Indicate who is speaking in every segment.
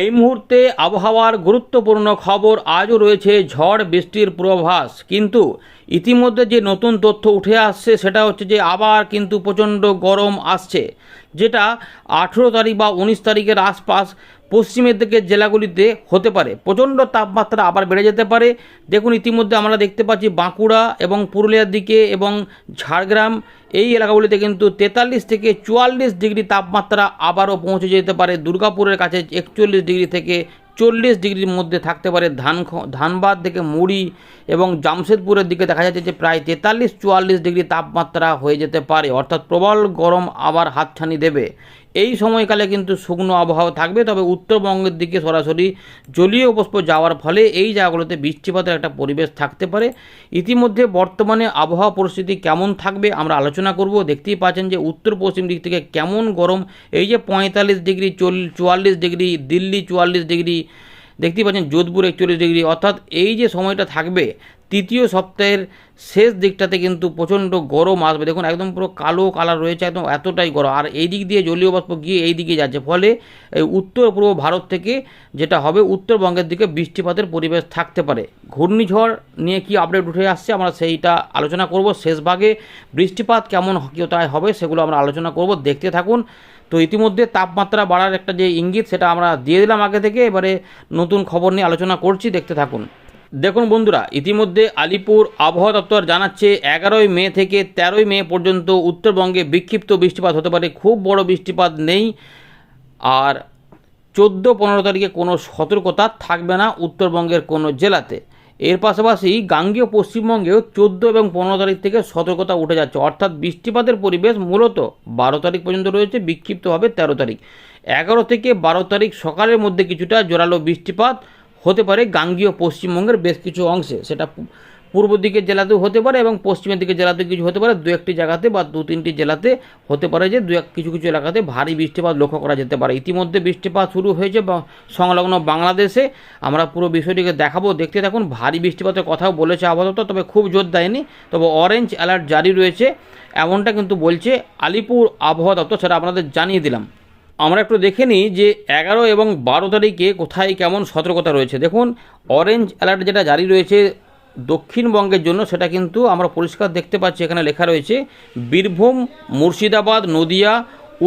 Speaker 1: এই মুহূর্তে আবহাওয়ার গুরুত্বপূর্ণ খবর আজও রয়েছে ঝড় বৃষ্টির পূর্বাভাস। কিন্তু ইতিমধ্যে যে নতুন তথ্য উঠে আসছে, সেটা হচ্ছে যে আবার কিন্তু প্রচণ্ড গরম আসছে, যেটা আঠেরো তারিখ বা উনিশ তারিখের আশপাশ পশ্চিমের দিকের জেলাগুলিতে হতে পারে। প্রচণ্ড তাপমাত্রা আবার বেড়ে যেতে পারে। দেখুন, ইতিমধ্যে আমরা দেখতে পাচ্ছি বাঁকুড়া এবং পুরুলিয়ার দিকে এবং ঝাড়গ্রাম। এই এলাকাগুলিতে কিন্তু তেতাল্লিশ থেকে চুয়াল্লিশ ডিগ্রি তাপমাত্রা আবারও পৌঁছে যেতে পারে। দুর্গাপুরের কাছে একচল্লিশ ডিগ্রি থেকে চল্লিশ ডিগ্রির মধ্যে থাকতে পারে ধান ধানবাদ থেকে মুড়ি এবং জামশেদপুরের দিকে দেখা যাচ্ছে যে প্রায় তেতাল্লিশ চুয়াল্লিশ ডিগ্রি তাপমাত্রা হয়ে যেতে পারে। অর্থাৎ প্রবল গরম আবার হাতছানি দেবে। এই সময়কালে কিন্তু শুকনো আবহাওয়া থাকবে, তবে উত্তরবঙ্গের দিকে সরাসরি জলীয় পুষ্প যাওয়ার ফলে এই জায়গাগুলোতে বৃষ্টিপাতের একটা পরিবেশ থাকতে পারে। ইতিমধ্যে বর্তমানে আবহাওয়া পরিস্থিতি কেমন থাকবে আমরা আলোচনা করব। দেখতেই পাচ্ছেন যে উত্তর পশ্চিম দিক থেকে কেমন গরম। এই যে পঁয়তাল্লিশ ডিগ্রি, চল, চুয়াল্লিশ ডিগ্রি, দিল্লি চুয়াল্লিশ ডিগ্রি, দেখতেই পাচ্ছেন যোধপুর একচল্লিশ ডিগ্রি। অর্থাৎ এই যে সময়টা থাকবে তৃতীয় সপ্তাহের শেষ দিকটাতে কিন্তু প্রচণ্ড গরম আসবে। দেখুন, একদম পুরো কালো কালার রয়েছে, একদম এতটাই গরম। আর এই দিক দিয়ে জলীয় বাষ্প গিয়ে এই দিকে যাচ্ছে। ফলে উত্তর পূর্ব ভারত থেকে যেটা হবে, উত্তরবঙ্গের দিকে বৃষ্টিপাতের পরিবেশ থাকতে পারে। ঘূর্ণিঝড় নিয়ে কি আপডেট উঠে আসছে, আমরা সেইটা আলোচনা করব। শেষ ভাগে বৃষ্টিপাত কেমন কোথায় হবে, সেগুলো আমরা আলোচনা করব। দেখতে থাকুন। তো ইতিমধ্যে তাপমাত্রা বাড়ার একটা যে ইঙ্গিত, সেটা আমরা দিয়ে দিলাম আগে থেকে। এবারে নতুন খবর নিয়ে আলোচনা করছি, দেখতে থাকুন। দেখুন বন্ধুরা, ইতিমধ্যে আলিপুর আবহাওয়া দপ্তর জানাচ্ছে এগারোই মে থেকে তেরোই মে পর্যন্ত উত্তরবঙ্গে বিক্ষিপ্ত বৃষ্টিপাত হতে পারে, খুব বড় বৃষ্টিপাত নেই। আর চোদ্দ পনেরো তারিখে কোনো সতর্কতা থাকবে না উত্তরবঙ্গের কোনো জেলাতে। এর পাশাপাশি গাঙ্গীয় পশ্চিমবঙ্গেও চোদ্দ এবং পনেরো তারিখ থেকে সতর্কতা উঠে যাচ্ছে। অর্থাৎ বৃষ্টিপাতের পরিবেশ মূলত বারো তারিখ পর্যন্ত রয়েছে বিক্ষিপ্ত হবে তেরো তারিখ। এগারো থেকে বারো তারিখ সকালের মধ্যে কিছুটা জোরালো বৃষ্টিপাত হতে পারে গাঙ্গীয় পশ্চিমবঙ্গের বেশ কিছু অংশে। সেটা পূর্ব দিকের জেলাতেও হতে পারে এবং পশ্চিমের দিকের জেলাতেও কিছু হতে পারে। দু একটি জায়গাতে বা দু তিনটি জেলাতে হতে পারে যে দু এক কিছু কিছু এলাকাতে ভারী বৃষ্টিপাত লক্ষ্য করা যেতে পারে। ইতিমধ্যে বৃষ্টিপাত শুরু হয়েছে সংলগ্ন বাংলাদেশে। আমরা পুরো বিষয়টিকে দেখাবো। দেখতে থাকুন ভারী বৃষ্টিপাতের কথাও বলেছে দপ্তর, তবে খুব জোর দেয়নি। তবে অরেঞ্জ অ্যালার্ট জারি রয়েছে। এমনটা কিন্তু বলছে আলিপুর আবহাওয়া দপ্তর সেটা আপনাদের জানিয়ে দিলাম। আমরা একটু দেখে নিই যে এগারো এবং বারো তারিখে কোথায় কেমন সতর্কতা রয়েছে। দেখুন অরেঞ্জ অ্যালার্ট যেটা জারি রয়েছে দক্ষিণবঙ্গের জন্য, সেটা কিন্তু আমরা পরিষ্কার দেখতে পাচ্ছি। এখানে লেখা রয়েছে, বীরভূম, মুর্শিদাবাদ, নদিয়া,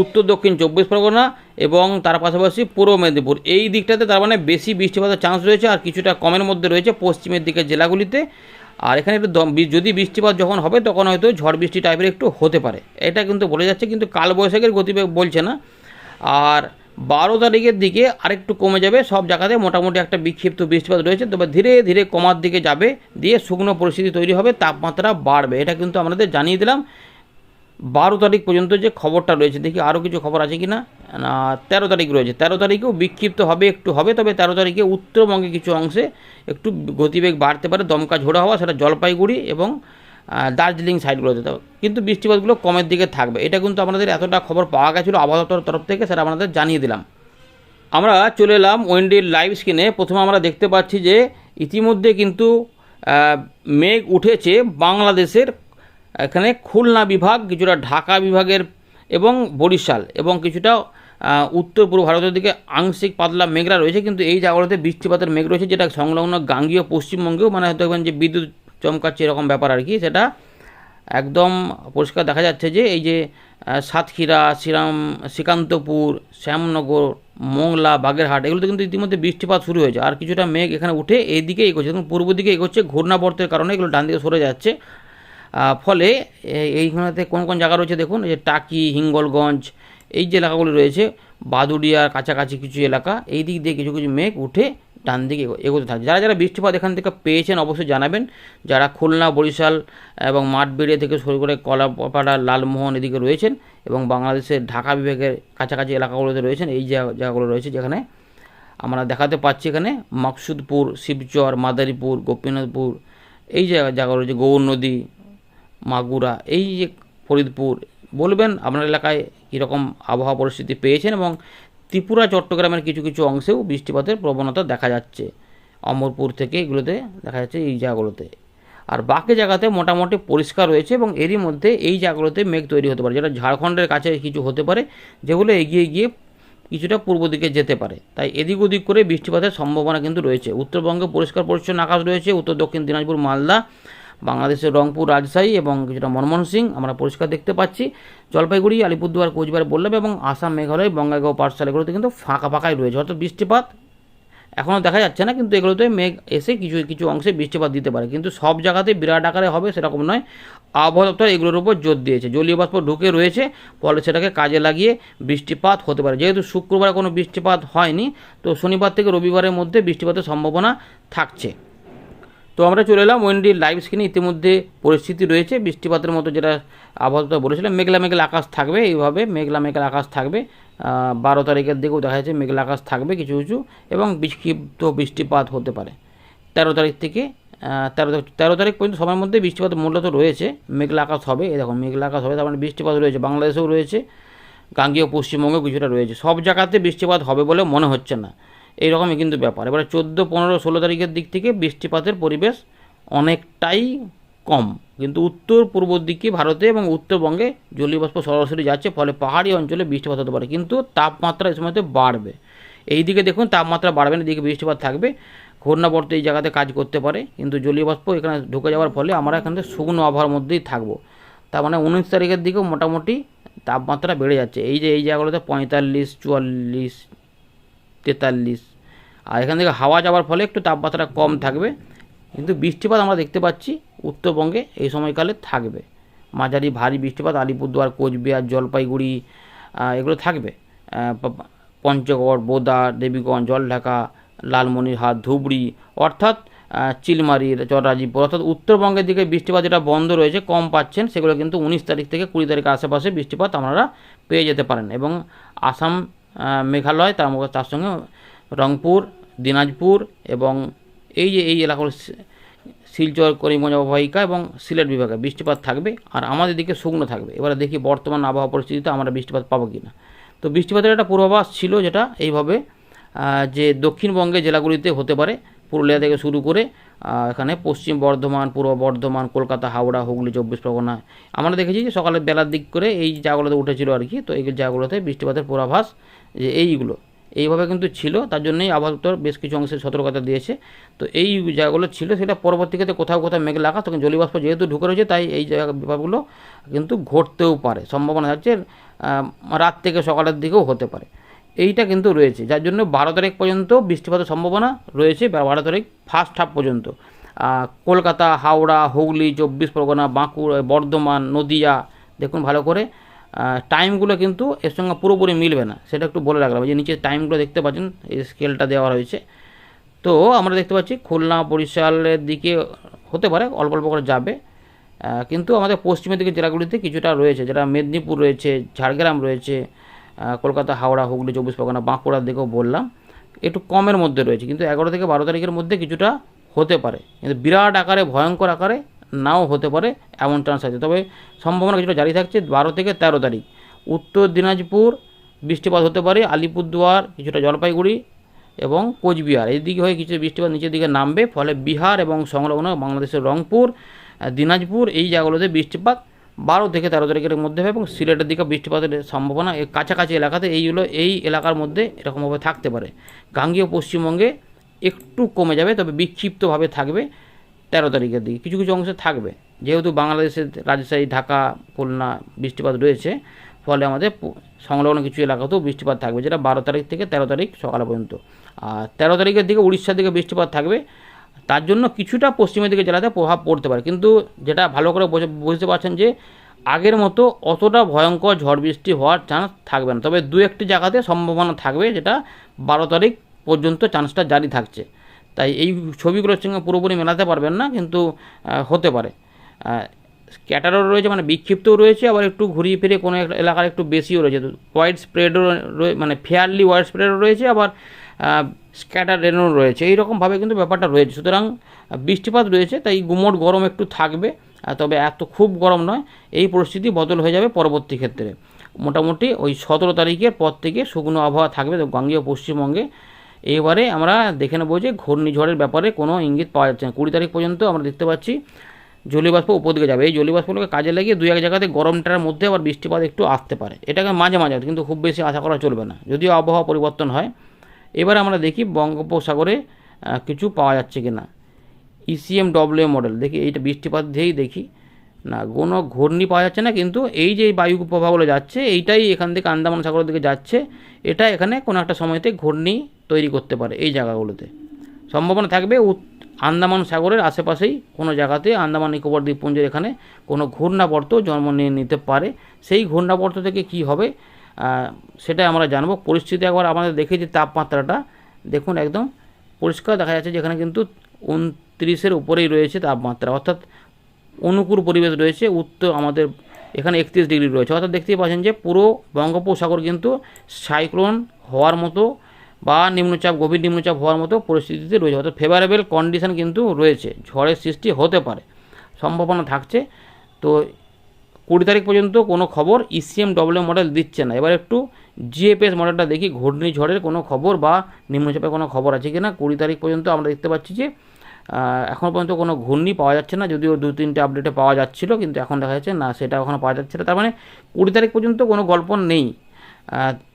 Speaker 1: উত্তর দক্ষিণ চব্বিশ পরগনা এবং তার পাশাপাশি পূর্ব মেদিনীপুর। এই দিকটাতে তার মানে বেশি বৃষ্টিপাতের চান্স রয়েছে আর কিছুটা কমের মধ্যে রয়েছে পশ্চিমের দিকের জেলাগুলিতে। আর এখানে একটু যদি বৃষ্টিপাত যখন হবে, তখন হয়তো ঝড় বৃষ্টি টাইপের একটু হতে পারে। এটা কিন্তু বলে যাচ্ছে, কিন্তু কালবৈশাখীর গতিবেগ বলছে না। আর বারো তারিখের দিকে আরেকটু কমে যাবে, সব জায়গাতে মোটামুটি একটা বিক্ষিপ্ত বৃষ্টিপাত রয়েছে, তবে ধীরে ধীরে কমার দিকে যাবে, দিয়ে শুকনো পরিস্থিতি তৈরি হবে, তাপমাত্রা বাড়বে। এটা কিন্তু আমাদের জানিয়ে দিলাম। বারো তারিখ পর্যন্ত যে খবরটা রয়েছে, দেখি আরও কিছু খবর আছে কি না, তেরো তারিখ রয়েছে। তেরো তারিখেও বিক্ষিপ্ত হবে, একটু হবে, তবে তেরো তারিখে উত্তরবঙ্গে কিছু অংশে একটু গতিবেগ বাড়তে পারে, দমকা ঝোড়া হওয়া, সেটা জলপাইগুড়ি এবং দার্জিলিং সাইডগুলোতে। কিন্তু বৃষ্টিপাতগুলো কমের দিকে থাকবে। এটা কিন্তু আপনাদের এতটা খবর পাওয়া গেছিল আবহাওয়া দপ্তরের তরফ থেকে, সেটা আপনাদের জানিয়ে দিলাম। আমরা চলে এলাম ওয়েন্ডির লাইভ স্ক্রিনে। প্রথমে আমরা দেখতে পাচ্ছি যে ইতিমধ্যে কিন্তু মেঘ উঠেছে বাংলাদেশের, এখানে খুলনা বিভাগ, কিছুটা ঢাকা বিভাগের এবং বরিশাল এবং কিছুটা উত্তর পূর্ব ভারতের দিকে আংশিক পাতলা মেঘরা রয়েছে। কিন্তু এই জায়গাগুলোতে বৃষ্টিপাতের মেঘ রয়েছে, যেটা সংলগ্ন গাঙ্গীয় পশ্চিমবঙ্গেও মানে হয়তো দেখবেন যে বিদ্যুৎ চমকাচ্ছে এরকম ব্যাপার আর কি, সেটা একদম পরিষ্কার দেখা যাচ্ছে যে এই যে সাতক্ষীরা, শ্রীরাম, শ্রীকান্তপুর, শ্যামনগর, মোংলা, বাগেরহাট, এগুলোতে কিন্তু ইতিমধ্যে বৃষ্টিপাত শুরু হয়েছে। আর কিছুটা মেঘ এখানে উঠে এই দিকে এগোচ্ছে এবং পূর্ব দিকে এগোচ্ছে, ঘূর্ণাবর্তের কারণে এগুলো ডান দিকে সরে যাচ্ছে। ফলে এইখানেতে কোন কোন জায়গা রয়েছে দেখুন যে টাকি, হিঙ্গলগঞ্জ, এই যে এলাকাগুলি রয়েছে বাদুড়িয়ার কাছাকাছি কিছু এলাকা, এই দিক দিয়ে কিছু কিছু মেঘ উঠে ডান দিকে এগোতে থাকে। যারা যারা বৃষ্টিপাত এখান থেকে পেয়েছেন অবশ্যই জানাবেন। যারা খুলনা, বরিশাল এবং মাঠবেড়িয়া থেকে শুরু করে কলাপাড়া, লালমোহন এদিকে রয়েছেন এবং বাংলাদেশের ঢাকা বিভাগের কাছাকাছি এলাকাগুলোতে রয়েছেন, এই জায়গা- জায়গাগুলো রয়েছে যেখানে আমরা দেখাতে পাচ্ছি এখানে মাকসুদপুর, শিবচর, মাদারীপুর, গোপীনাথপুর, এই জায়গা জায়গা রয়েছে, গৌর নদী, মাগুরা, এই যে ফরিদপুর, বলবেন আপনার এলাকায় কীরকম আবহাওয়া পরিস্থিতি পেয়েছেন এবং ত্রিপুরা, চট্টগ্রামের কিছু কিছু অংশেও বৃষ্টিপাতের প্রবণতা দেখা যাচ্ছে। অমরপুর থেকে এগুলোতে দেখা যাচ্ছে এই জায়গাগুলোতে। আর বাকি জায়গাতে মোটামুটি পরিষ্কার রয়েছে এবং এরই মধ্যে এই জায়গাগুলোতে মেঘ তৈরি হতে পারে, যেটা ঝাড়খণ্ডের কাছে কিছু হতে পারে, যেগুলো এগিয়ে গিয়ে কিছুটা পূর্ব দিকে যেতে পারে। তাই এদিক ওদিক করে বৃষ্টিপাতের সম্ভাবনা কিন্তু রয়েছে। উত্তরবঙ্গে পরিষ্কার পরিচ্ছন্ন আকাশ রয়েছে, উত্তর দক্ষিণ দিনাজপুর, মালদা বাংলাদেশের রংপুর রাজশাহী এবং কিছুটা মনমোহন সিং আমরা পরিষ্কার দেখতে পাচ্ছি। জলপাইগুড়ি, আলিপুরদুয়ার, কোচবিহার, বললাম এবং আসাম, মেঘালয়, বঙ্গাইগাঁও পাঠশালা এগুলোতে কিন্তু ফাঁকা ফাঁকাই রয়েছে। অর্থাৎ বৃষ্টিপাত এখনও দেখা যাচ্ছে না, কিন্তু এগুলোতে মেঘ এসে কিছু কিছু অংশে বৃষ্টিপাত দিতে পারে। কিন্তু সব জায়গাতে বিরাট আকারে হবে সেরকম নয়। আবহাওয়া দপ্তর এগুলোর উপর জোর দিয়েছে। জলীয় বাষ্প ঢুকে রয়েছে, ফলে সেটাকে কাজে লাগিয়ে বৃষ্টিপাত হতে পারে। যেহেতু শুক্রবার কোনো বৃষ্টিপাত হয়নি, তো শনিবার থেকে রবিবারের মধ্যে বৃষ্টিপাতের সম্ভাবনা থাকছে। তো আমরা চলে এলাম ওয়েন্ডির লাইভ স্ক্রিনে ইতিমধ্যে পরিস্থিতি রয়েছে, বৃষ্টিপাতের মতো যেটা আবহাওয়া বলেছিলাম, মেঘলা মেঘলা আকাশ থাকবে এইভাবে, মেঘলা মেঘলা আকাশ থাকবে। বারো তারিখের দিকেও দেখা যাচ্ছে মেঘলা আকাশ থাকবে কিছু কিছু এবং বিক্ষিপ্ত বৃষ্টিপাত হতে পারে। তেরো তারিখ থেকে তেরো তেরো তারিখ পর্যন্ত সময়ের মধ্যে বৃষ্টিপাত মূলত রয়েছে। মেঘলা আকাশ হবে, এই মেঘলা আকাশ হবে, তার মানে বৃষ্টিপাত রয়েছে, বাংলাদেশেও রয়েছে, গাঙ্গীয় পশ্চিমবঙ্গেও কিছুটা রয়েছে। সব জায়গাতে বৃষ্টিপাত হবে বলে মনে হচ্ছে না। এইরকমই কিন্তু ব্যাপার। এবারে চোদ্দ, পনেরো, ষোলো তারিখের দিক থেকে বৃষ্টিপাতের পরিবেশ অনেকটাই কম। কিন্তু উত্তর, পূর্ব দিকে ভারতে এবং উত্তরবঙ্গে জলীয় বাষ্প সরাসরি যাচ্ছে, ফলে পাহাড়ি অঞ্চলে বৃষ্টিপাত হতে পারে। কিন্তু তাপমাত্রা এই সময়তে বাড়বে। এই দিকে দেখুন, তাপমাত্রা বাড়বে না, এদিকে বৃষ্টিপাত থাকবে। ঘূর্ণাবর্ত এই জায়গাতে কাজ করতে পারে, কিন্তু জলীয় বাষ্প এখানে ঢুকে যাওয়ার ফলে আমরা এখান থেকে শুকনো আবহাওয়ার মধ্যেই থাকব। তার মানে উনিশ তারিখের দিকেও মোটামুটি তাপমাত্রা বেড়ে যাচ্ছে। এই যে এই জায়গাগুলোতে পঁয়তাল্লিশ, চুয়াল্লিশ তেতাল্লিশ। আর এখান থেকে হাওয়া যাওয়ার ফলে একটু তাপমাত্রা কম থাকবে। কিন্তু বৃষ্টিপাত আমরা দেখতে পাচ্ছি উত্তরবঙ্গে এই সময়কালে থাকবে। মাঝারি ভারী বৃষ্টিপাত আলিপুরদুয়ার, কোচবিহার, জলপাইগুড়ি এগুলো থাকবে। পঞ্চগড়, বোদা, দেবীগঞ্জ, জলঢাকা, লালমনিরহাট, ধুবড়ি, অর্থাৎ চিলমারি চররাজীপুর অর্থাৎ উত্তরবঙ্গের দিকে বৃষ্টিপাত যেটা বন্ধ রয়েছে, কম পাচ্ছেন, সেগুলো কিন্তু উনিশ তারিখ থেকে কুড়ি তারিখ আশেপাশে বৃষ্টিপাত আপনারা পেয়ে যেতে পারেন। এবং আসাম মেঘালয়, তার মধ্যে তার সঙ্গে রংপুর, দিনাজপুর এবং এই যে এই এলাকাগুলো শিলচর, করিমগঞ্জ, অববাহিকা এবং সিলেট বিভাগে বৃষ্টিপাত থাকবে আর আমাদের দিকে শুকনো থাকবে। এবারে দেখি বর্তমান আবহাওয়া পরিস্থিতিতে আমরা বৃষ্টিপাত পাবো কি না তো বৃষ্টিপাতের একটা পূর্বাভাস ছিল যেটা এইভাবে যে দক্ষিণবঙ্গের জেলাগুলিতে হতে পারে, পুরুলিয়া থেকে শুরু করে এখানে পশ্চিম বর্ধমান, পূর্ব বর্ধমান, কলকাতা, হাওড়া, হুগলি, চব্বিশ পরগনা। আমরা দেখেছি যে সকালে বেলার দিক করে এই জায়গাগুলোতে উঠেছিল আর কি, তো এই জায়গাগুলোতে বৃষ্টিপাতের পূর্বাভাস যে এইগুলো। এইভাবে কিন্তু ছিল তার জন্যই আবহাওয়া বেশ কিছু অংশে সতর্কতা দিয়েছে। তো এই জায়গাগুলো ছিল সেটা পরবর্তীতে কোথাও কোথাও মেঘ লাগা তখন জলীয়বাষ্প যেহেতু ঢুকে রয়েছে তাই এই জায়গা ব্যাপারগুলো কিন্তু ঘটতেও পারে। সম্ভাবনা আহ, রাত থেকে সকালের দিকেও হতে পারে। এইটা কিন্তু রয়েছে যার জন্য বারো তারিখ পর্যন্ত বৃষ্টিপাতের সম্ভাবনা রয়েছে বারো তারিখ ফার্স্ট হাফ পর্যন্ত। কলকাতা হাওড়া হুগলি চব্বিশ পরগনা বাঁকুড়া বর্ধমান নদিয়া দেখুন ভালো করে। টাইমগুলো কিন্তু এর সঙ্গে পুরোপুরি মিলবে না। সেটা একটু বলে রাখলাম। যে নিচে টাইমগুলো দেখতে পাচ্ছেন, এই স্কেলটা দেওয়া রয়েছে। তো আমরা দেখতে পাচ্ছি, খুলনা বরিশালের দিকে হতে পারে, অল্প অল্প করে যাবে। কিন্তু আমাদের পশ্চিমের দিকে জেলাগুলিতে কিছুটা রয়েছে, যেটা মেদিনীপুর রয়েছে, ঝাড়গ্রাম রয়েছে কলকাতা, হাওড়া, হুগলি, চব্বিশ পরগনা, বাঁকুড়ার দিকেও বললাম। একটু কমের মধ্যে রয়েছে, কিন্তু এগারো থেকে বারো তারিখের মধ্যে কিছুটা হতে পারে। কিন্তু বিরাট আকারে, ভয়ঙ্কর আকারে নাও হতে পারে এমন চান্স আছে। তবে সম্ভাবনা কিছুটা জারি থাকছে বারো থেকে তেরো তারিখ। উত্তর দিনাজপুর বৃষ্টিপাত হতে পারে, আলিপুরদুয়ার কিছুটা জলপাইগুড়ি এবং কোচবিহার। এই দিকে হয়ে কিছু বৃষ্টিপাত নিচের দিকে নামবে, ফলে বিহার এবং সংলগ্ন বাংলাদেশের রংপুর দিনাজপুর এই জায়গাগুলোতে বৃষ্টিপাত বারো থেকে তেরো তারিখের মধ্যে হবে এবং সিলেটের দিকে বৃষ্টিপাতের সম্ভাবনা কাছাকাছি এলাকাতে এইগুলো এই এলাকার মধ্যে এরকমভাবে থাকতে পারে। গাঙ্গীয় পশ্চিমবঙ্গে একটু কমে যাবে, তবে বিক্ষিপ্তভাবে থাকবে। তেরো তারিখের দিকে। কিছু কিছু অংশে থাকবে। যেহেতু বাংলাদেশের রাজশাহী, ঢাকা, খুলনা বৃষ্টিপাত রয়েছে, ফলে আমাদের সংলগ্ন কিছু এলাকাতেও বৃষ্টিপাত থাকবে, যেটা বারো তারিখ থেকে তেরো তারিখ সকাল পর্যন্ত। আর তেরো তারিখের দিকে উড়িষ্যার দিকে বৃষ্টিপাত থাকবে। তার জন্য কিছুটা পশ্চিমের দিকে জেলাতে প্রভাব পড়তে পারে। কিন্তু যেটা ভালো করে বোঝা- বুঝতে পারছেন যে, আগের মতো অতটা ভয়ঙ্কর ঝড় বৃষ্টি হওয়ার চান্স থাকবে না। তবে দু একটি জায়গাতে সম্ভাবনা থাকবে, যেটা বারো তারিখ পর্যন্ত চান্সটা জারি থাকছে। তাই এই ছবিগুলোর সঙ্গে পুরোপুরি মেলাতে পারবেন না, কিন্তু হতে পারে। স্ক্যাটারও রয়েছে মানে বিক্ষিপ্তও রয়েছে, আবার একটু ঘুরিয়ে ফিরে কোনো একটা এলাকার একটু বেশিও রয়েছে। ওয়াইড স্প্রেডও মানে ফেয়ারলি ওয়াইড স্প্রেডও রয়েছে, আবার স্ক্যাটার রেনও রয়েছে। এইরকমভাবে কিন্তু ব্যাপারটা রয়েছে। সুতরাং বৃষ্টিপাত রয়েছে, তাই গুমোট গরম একটু থাকবে তবে এত খুব গরম নয়, এই পরিস্থিতি বদল হয়ে যাবে পরবর্তী ক্ষেত্রে। মোটামুটি ওই সতেরো তারিখের পর থেকে শুকনো আবহাওয়া থাকবে গাঙ্গীয় পশ্চিমবঙ্গে এবারে আমরা দেখে নেব যে ঘূর্ণিঝড়ের ব্যাপারে কোনো ইঙ্গিত পাওয়া যাচ্ছে না। কুড়ি তারিখ পর্যন্ত আমরা দেখতে পাচ্ছি জলীয়বাষ্প উপর দিকে যাবে। এই জলীয়বাষ্পগুলোকে কাজে লাগিয়ে দুই এক জায়গাতে গরমটার মধ্যে আবার বৃষ্টিপাত একটু আসতে পারে। এটাকে মাঝে মাঝে কিন্তু খুব বেশি আশা করা চলবে না। যদিও আবহাওয়া পরিবর্তন হয়। এবার আমরা দেখি বঙ্গোপসাগরে কিছু পাওয়া যাচ্ছে কি না ইসিএম ডব্লিউ মডেল দেখি এইটা বৃষ্টিপাত দিয়েই দেখি। না, কোনো ঘূর্ণি পাওয়া যাচ্ছে না, কিন্তু এই যে বায়ু প্রবাহগুলো যাচ্ছে, এইটাই এখান থেকে আন্দামান সাগরের দিকে যাচ্ছে। এটা এখানে কোনো একটা সময়তে ঘূর্ণি তৈরি করতে পারে এই জায়গাগুলোতে। সম্ভাবনা থাকবে আন্দামান সাগরের আশেপাশেই কোনো জায়গাতে আন্দামান নিকোবর দ্বীপপুঞ্জের এখানে কোনো ঘূর্ণাবর্ত জন্ম নিয়ে নিতে পারে। সেই ঘূর্ণাবর্ত থেকে কি হবে সেটা আমরা জানব। পরিস্থিতি একবার আমাদের দেখে যে তাপমাত্রাটা, দেখুন একদম পরিষ্কার দেখা যাচ্ছে যেখানে কিন্তু উনত্রিশের উপরেই রয়েছে তাপমাত্রা। অর্থাৎ অনুকূল পরিবেশ রয়েছে, উত্তর আমাদের এখানে একত্রিশ ডিগ্রি রয়েছে। অর্থাৎ দেখতেই পাচ্ছেন যে পুরো বঙ্গোপসাগর কিন্তু সাইক্লোন হওয়ার মতো বা নিম্নচাপ, গভীর নিম্নচাপ হওয়ার মতো পরিস্থিতিতে রয়েছে। অর্থাৎ ফেভারেবল কন্ডিশন কিন্তু রয়েছে। ঝড়ের সৃষ্টি হতে পারে, সম্ভাবনা থাকছে। তো কুড়ি তারিখ পর্যন্ত কোনো খবর ইসিএম ডব্লিউ মডেল দিচ্ছে না। এবার একটু জিএফএস মডেলটা দেখি। ঘূর্ণিঝড়ের কোনো খবর বা নিম্নচাপের কোনো খবর আছে কি না কুড়ি তারিখ পর্যন্ত আমরা দেখতে পাচ্ছি যে এখন পর্যন্ত কোনো ঘূর্ণি পাওয়া যাচ্ছে না। যদিও দু তিনটে আপডেটে পাওয়া যাচ্ছিল, কিন্তু এখন দেখা যাচ্ছে না, সেটা এখনও পাওয়া যাচ্ছে না। তার মানে কুড়ি তারিখ পর্যন্ত কোনো গল্প নেই।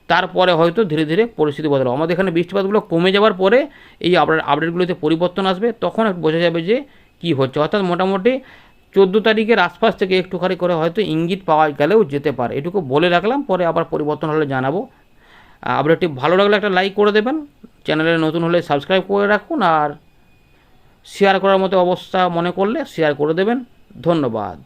Speaker 1: তারপরে হয়তো ধীরে ধীরে পরিস্থিতি বদলাবে। আমাদের এখানে বৃষ্টিপাতগুলো কমে যাওয়ার পরে এই আপডেট আপডেটগুলোতে পরিবর্তন আসবে, তখন বোঝা যাবে যে কি হচ্ছে। অর্থাৎ মোটামুটি চোদ্দ তারিখের আশপাশ থেকে একটুখানি করে হয়তো ইঙ্গিত পাওয়া গেলেও যেতে পারে। এটুকু বলে রাখলাম, পরে আবার পরিবর্তন হলে জানাব। আপডেটটি ভালো লাগলে একটা লাইক করে দেবেন। চ্যানেলে নতুন হলে সাবস্ক্রাইব করে রাখুন আর শেয়ার করার মতো অবস্থা মনে করলে শেয়ার করে দেবেন। ধন্যবাদ।